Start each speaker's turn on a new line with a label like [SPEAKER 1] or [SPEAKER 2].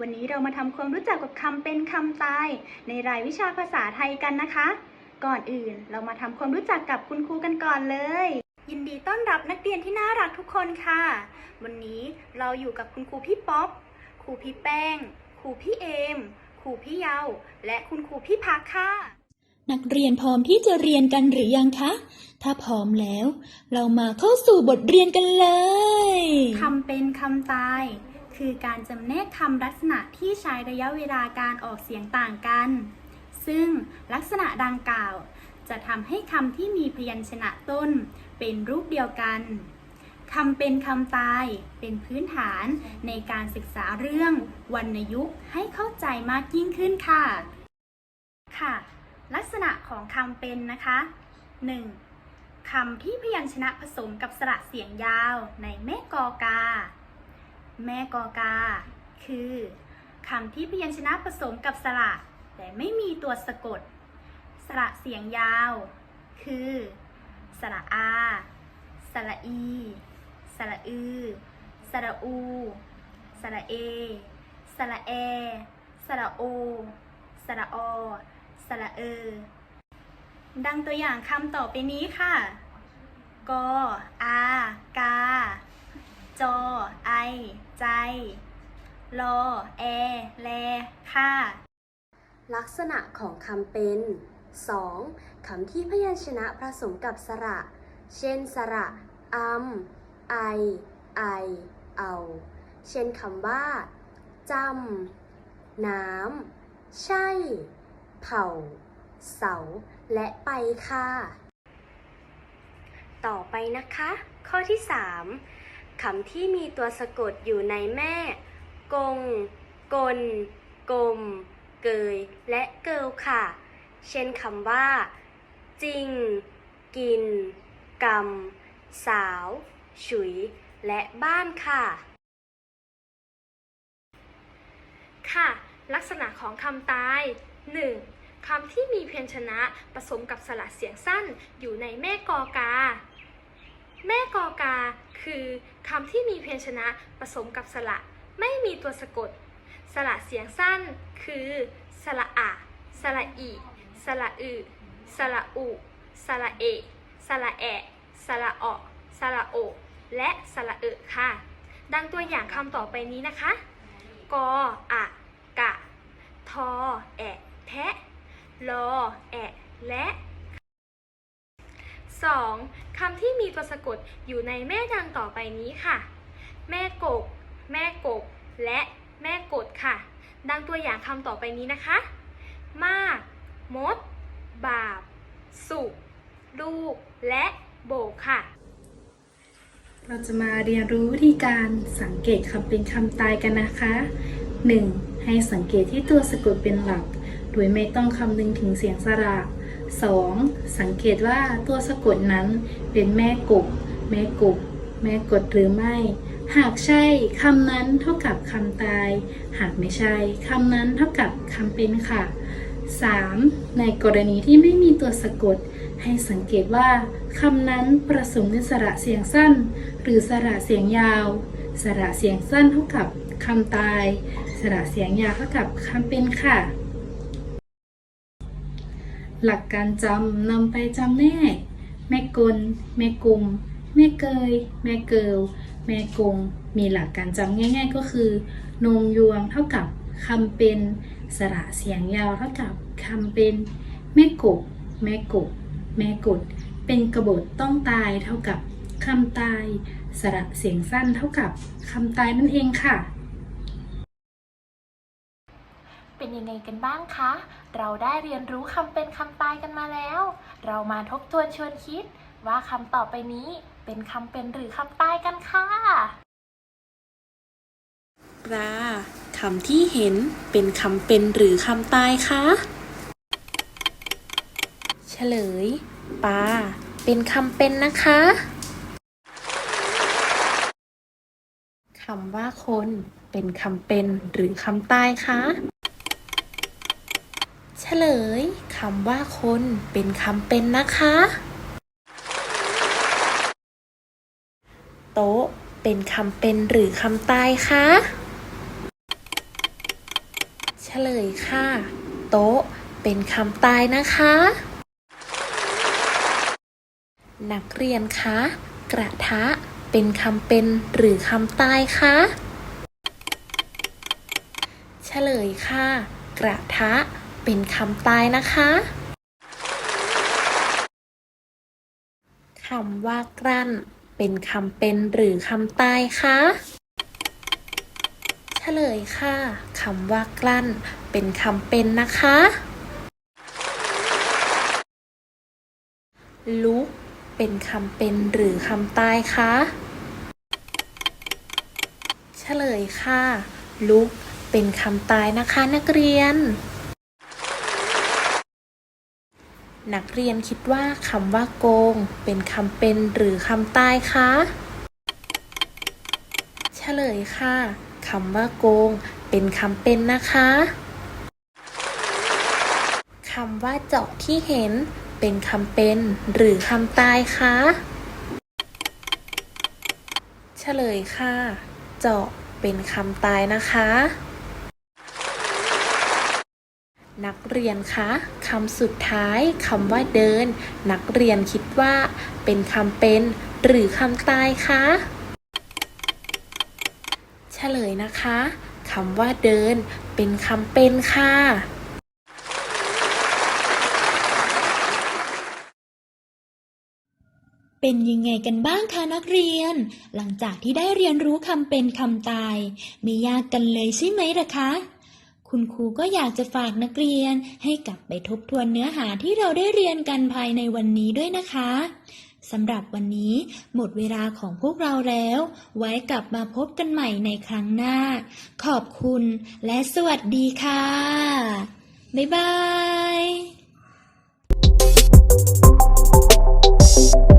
[SPEAKER 1] วันนี้เรามาทำความรู้จักกับคำเป็นคำตาย ในรายวิชาภาษาไทยกันนะคะ ก่อนอื่นเรามาทำความรู้จักกับคุณครูกันก่อนเลย ยินดีต้อนรับนักเรียนที่น่ารักทุกคนค่ะ วันนี้เราอยู่กับคุณครูพี่ป๊อปครูพี่แป้งครูพี่เอมครูพี่เยาและคุณครูพี่พักค่ะ
[SPEAKER 2] นักเรียนพร้อมที่จะเรียนกันหรือยังคะ ถ้าพร้อมแล้ว เรามาเข้าสู่บทเรียนกันเลย
[SPEAKER 1] คำเป็นคำตาย คือการจำแนกคำลักษณะที่ใช้ระยะเวลาการออกเสียงต่างกัน ซึ่งลักษณะดังกล่าว จะทำให้คำที่มีพยัญชนะต้น เป็นรูปเดียวกันคำเป็นคำตายเป็นพื้นฐานในการศึกษาเรื่องวรรณยุกต์ให้เข้าใจมากยิ่งขึ้นค่ะ ค่ะ ลักษณะของคำเป็นนะคะ 1. คำที่พยัญชนะผสมกับสระเสียงยาวในแม่กอกา แม่กอกา คือคำที่พยัญชนะผสมกับสระ แต่ไม่มีตัวสะกด สระเสียงยาว คือ สระอา สระอี สระอือ สระอู สระเอ สระแอ สระโอ สระอ สระเออดังตัวอย่างคำต่อไปนี้ค่ะ กอ อา กา จอ ไอ ใจ รอ แอ แล ค่ะ
[SPEAKER 3] ลักษณะของคำเป็น 2. คำที่พยัญชนะผสมกับสระ เช่น สระอัมไอ ไอ เอา เช่นคำว่าจำน้ำ ใช่ เผ่าเสา และไปค่ะ ต่อไปนะคะ ข้อที่ 3 คำที่มีตัวสะกดอยู่ในแม่ กง กล กลม เกย และเกิลค่ะ เช่นคำว่า จริง กินกำสาว ฉุย และบ้านค่ะ
[SPEAKER 4] ค่ะ ลักษณะของคำตาย 1. คำที่มีเพียัญชนะผสมกับสระเสียงสั้นอยู่ในแม่กอกา แม่กอกา คือคำที่มีพยัญชนะผสมกับสระ ไม่มีตัวสะกด สระเสียงสั้น คือ สระอะ สระอี สระอือสระอุ สระเอ สระแอะ สระออสระโอ และสระเออค่ะ ดังตัวอย่างคำต่อไปนี้นะคะ กออะกะ ทอ แอะ แทะ ลอ แอะ และ 2. คำที่มีตัวสะกดอยู่ในแม่ดังต่อไปนี้ค่ะ แม่กบแม่กบและแม่กดค่ะ ดังตัวอย่างคำต่อไปนี้นะคะ มาก มด บาป สุกลูก และโบกค่ะ
[SPEAKER 5] เราจะมาเรียนรู้วิธีการสังเกตคำเป็นคำตายกันนะคะ 1. ให้สังเกตที่ตัวสะกดเป็นหลัก โดยไม่ต้องคำนึงถึงเสียงสระ 2. สังเกตว่าตัวสะกดนั้นเป็นแม่กบ แม่กบ แม่กดหรือไม่ หากใช่คำนั้นเท่ากับคำตาย หากไม่ใช่คำนั้นเท่ากับคำเป็นค่ะ 3. ในกรณีที่ไม่มีตัวสะกด ให้สังเกตว่าคำนั้นประสมด้วยสระเสียงสั้น หรือสระเสียงยาว สระเสียงสั้นเท่ากับคำตาย สระเสียงยาวเท่ากับคำเป็นค่ะ หลักการจำนำไปจำแนก แม่กล แม่กุมแม่เกย แม่เกิลแม่กง มีหลักการจำง่าย ๆ ก็คือ นมยวงเท่ากับคำเป็นสระเสียงยาวเท่ากับคำเป็น แม่กบ แม่กบ แม่กด เป็นกระบฏต้องตายเท่ากับคำตาย สระเสียงสั้นเท่ากับคำตายนั่นเองค่ะ
[SPEAKER 6] เป็นยังไงกันบ้างคะ เราได้เรียนรู้คำเป็นคำตายกันมาแล้ว เรามาทบทวนชวนคิด ว่าคำต่อไปนี้เป็นคำเป็นหรือคำตายกันค่ะ
[SPEAKER 2] ปลาคำที่เห็นเป็นคำเป็นหรือคำตายคะเฉลยปลาเป็นคำเป็นนะคะคำว่าคนเป็นคำเป็นหรือคำตายคะเฉลยคำว่าคนเป็นคำเป็นนะคะ โต๊ะเป็นคำเป็นหรือคำตายคะเฉ
[SPEAKER 6] ลยค่ะ โต๊ะเป็นคำตายนะคะ นักเรียนคะกระทะเป็นคำเป็นหรือคำตายคะเฉลยค่ะ กระทะ เป็นคำตายนะคะคำว่ากลั้น เป็นคำเป็นหรือคำตายคะเฉลยค่ะคำว่ากลั้น เป็นคำเป็นนะคะ ลุก เป็นคำเป็นหรือคำตายคะเฉลยค่ะ ลุก เป็นคำตายนะคะนักเรียน นักเรียนคิดว่าคำว่าโกง เป็นคำเป็นหรือคำตายคะเฉลยค่ะคำว่าโกง เป็นคำเป็นนะคะคำว่าเจาะที่เห็น เป็นคำเป็นหรือคำตายคะเฉลยค่ะ เจาะเป็นคำตายนะคะ นักเรียนคะคำสุดท้ายคำว่าเดิน นักเรียนคิดว่า เป็นคำเป็น หรือคำตายคะเฉลยนะคะคำว่าเดิน เป็นคำเป็นค่ะ
[SPEAKER 2] เป็นยังไงกันบ้างคะนักเรียน หลังจากที่ได้เรียนรู้คำเป็นคำตาย ไม่ยากกันเลยใช่ไหมล่ะคะ คุณครูก็อยากจะฝากนักเรียนให้กลับไปทบทวนเนื้อหาที่เราได้เรียนกันภายในวันนี้ด้วยนะคะสำหรับวันนี้หมดเวลาของพวกเราแล้ว ไว้กลับมาพบกันใหม่ในครั้งหน้า ขอบคุณและสวัสดีค่ะ บ๊ายบาย